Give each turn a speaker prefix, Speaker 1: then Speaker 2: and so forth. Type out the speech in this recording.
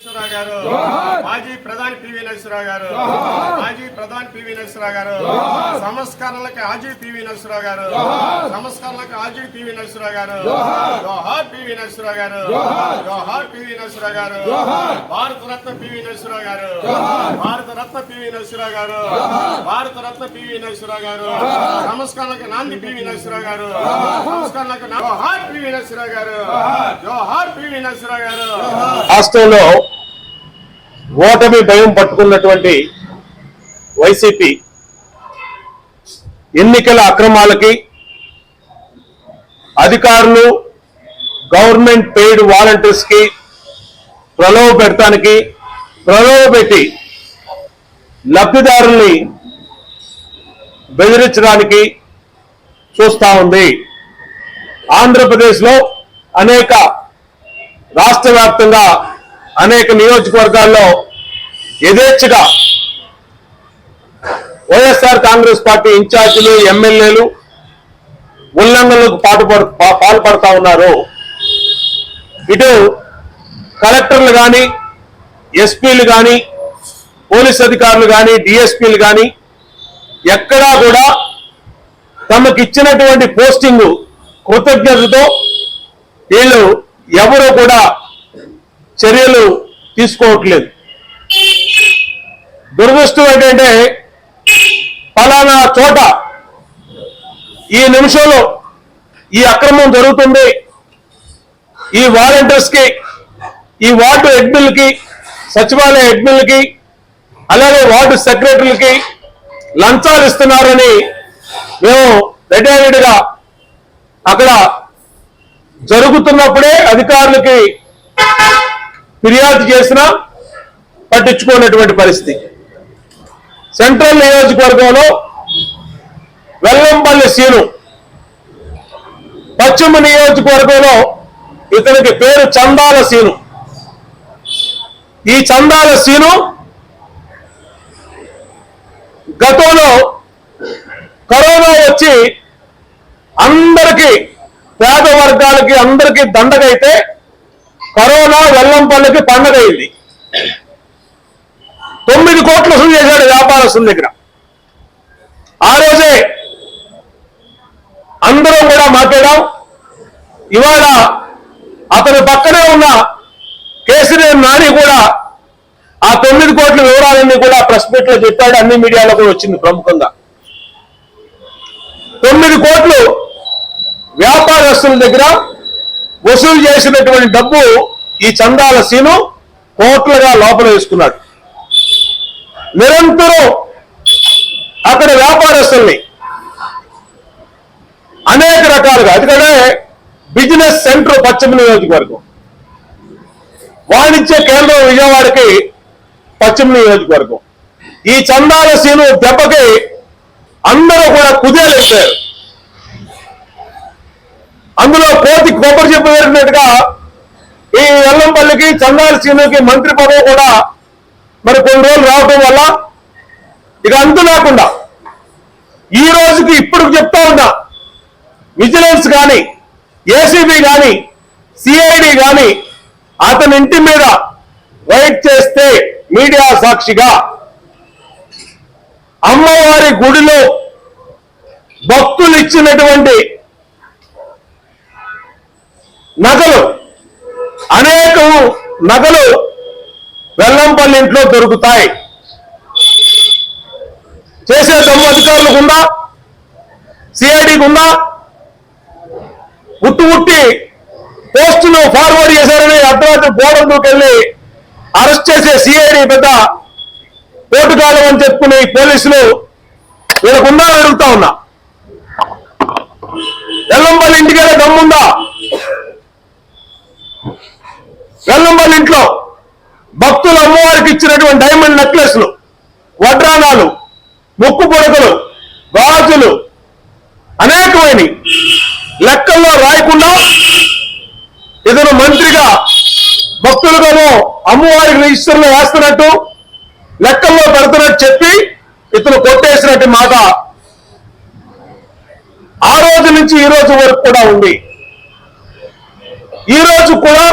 Speaker 1: నరసింహరావు గారు మాజీ ప్రధాని పివి నరసింహరావు గారు మాజీ ప్రధాని పివి నరసింహరావు గారు సంస్కరణలకు ఆజీ పివి నరసింహరావు గారు సంస్కరణలకు ఆజీ పివి నరసింహరావు గారు జోహార్ పివి నరసింహరావు గారు జోహార్ పివి నరసింహరావు గారు భారత రత్న పివి నరసింహరావు గారు భారత రత్న పివి నరసింహరావు గారు భారత రత్న పివి నరసింహరావు గారు సంస్కరణలకు నాంది పివి నరసింహరావు గారు సంస్కరణలకు జోహార్ పివి నరసింహరావు గారు జోహార్ పివి నరసింహరావు గారు
Speaker 2: రాష్ట్రంలో ఓటమి భయం పట్టుకున్నటువంటి వైసీపీ ఎన్నికల అక్రమాలకి అధికారులు గవర్నమెంట్ పెయిడ్ వాలంటీర్స్కి ప్రలోభ పెడతానికి ప్రలోభ పెట్టి లబ్ధిదారుల్ని బెదిరించడానికి చూస్తా ఉంది. ఆంధ్రప్రదేశ్లో అనేక రాష్ట్ర వ్యాప్తంగా అనేక నియోజకవర్గాల్లో యథేచ్ఛగా వైఎస్ఆర్ కాంగ్రెస్ పార్టీ ఇన్ఛార్జీలు ఎమ్మెల్యేలు ఉల్లంఘనలకు పాటుపడు పా- పాల్పడతా ఉన్నారు. ఇటు కలెక్టర్లు కానీ ఎస్పీలు కానీ పోలీస్ అధికారులు కానీ డిఎస్పీలు కానీ ఎక్కడా కూడా తమకు ఇచ్చినటువంటి పోస్టింగ్ కృతజ్ఞతతో వీళ్ళు ఎవరు కూడా చర్యలు తీసుకోవట్లేదు. దురదృష్టం ఏంటంటే ఫలానా చోట ఈ నిమిషంలో ఈ అక్రమం జరుగుతుంది. ఈ వాలంటీర్స్కి ఈ వార్డు హెడ్మిల్కి సచివాలయ హెడ్మిల్కి అలాగే వార్డు సెక్రటరీలకి లంచాలు ఇస్తున్నారని మేము రిటైర్డ్గా అక్కడ జరుగుతున్నప్పుడే అధికారులకి ఫిర్యాదు చేసినా పట్టించుకోనటువంటి పరిస్థితి. సెంట్రల్ నియోజకవర్గంలో వెల్లంపల్లి సీను. పశ్చిమ నియోజకవర్గంలో ఇతనికి పేరు చందాల సీను. ఈ చందాల సీను గతంలో కరోనా వచ్చి అందరికీ పేద వర్గాలకి అందరికీ దండగైతే కరోనా వెల్లంపల్లికి పండగ అయింది. తొమ్మిది కోట్లు వసూలు చేశాడు వ్యాపారస్తుల దగ్గర. ఆ రోజే అందరం కూడా మాట్లాడాం. ఇవాళ అతని పక్కనే ఉన్న కేసీఆర్ నాని కూడా ఆ తొమ్మిది కోట్ల వివరాలన్నీ కూడా ప్రెస్ మీట్లో చెప్పాడు అన్ని మీడియాలో కూడా వచ్చింది ప్రముఖంగా. తొమ్మిది కోట్లు వ్యాపారస్తుల దగ్గర వసూలు చేసినటువంటి డబ్బు ఈ చందాల సీను కోట్లుగా లోపల వేసుకున్నాడు. నిరంతరం అక్కడ వ్యాపారస్తుల్ని అనేక రకాలుగా ఎందుకంటే బిజినెస్ సెంటర్ పశ్చిమ నియోజకవర్గం. వాణిజ్య కేంద్రం విజయవాడకి పశ్చిమ నియోజకవర్గం. ఈ చందాల సీను దెబ్బకి అందరూ కూడా కుదేలెట్టారు అందులో కోతి కొబ్బరి చెప్పు ఈ ఎల్లంపల్లికి చందాల సీనుకి మంత్రి పదవి కూడా మరి కొన్ని రోజులు రావటం వల్ల ఇక అంతు లేకుండా ఈ రోజుకి ఇప్పుడు చెప్తా ఉన్నా విజిలెన్స్ కానీ ఏసీబీ కానీ సిఐడి కానీ అతని ఇంటి మీద రైడ్ చేస్తే మీడియా సాక్షిగా అమ్మవారి గుడిలో భక్తులు ఇచ్చినటువంటి నగలు అనేక నగలు వెల్లంపల్లి ఇంట్లో దొరుకుతాయి. చేసే దమ్ము అధికారులకు ఉందా? సిఐడికి ఉందా? ఉట్టు ఉట్టి పోస్టులు ఫార్వర్డ్ చేశారని అర్ధరాత్రి గోడంలోకి వెళ్ళి అరెస్ట్ చేసే సిఐడి పెద్ద కోటుకాలం అని చెప్పుకునే పోలీసులు వీళ్ళకుందా అని అడుగుతా ఉన్నా. వెల్లంపల్లి ఇంటికి వెళ్ళే దమ్ముందా వెల్లంపల్లి ఇంట్లో ఇచ్చినటువంటి డైమండ్ నెక్లెస్లు వడ్రానాలు ముక్కు పొడకలు గాజులు అనేకమైన లెక్కల్లో రాయకుండా ఇతను మంత్రిగా భక్తులుగాను అమ్మవారికి రిజిస్టర్లో వేస్తున్నట్టు లెక్కల్లో పెడుతున్నట్టు చెప్పి ఇతను కొట్టేసినట్టు మాట ఆ రోజు నుంచి ఈ రోజు వరకు కూడా ఉంది. ఈ రోజు కూడా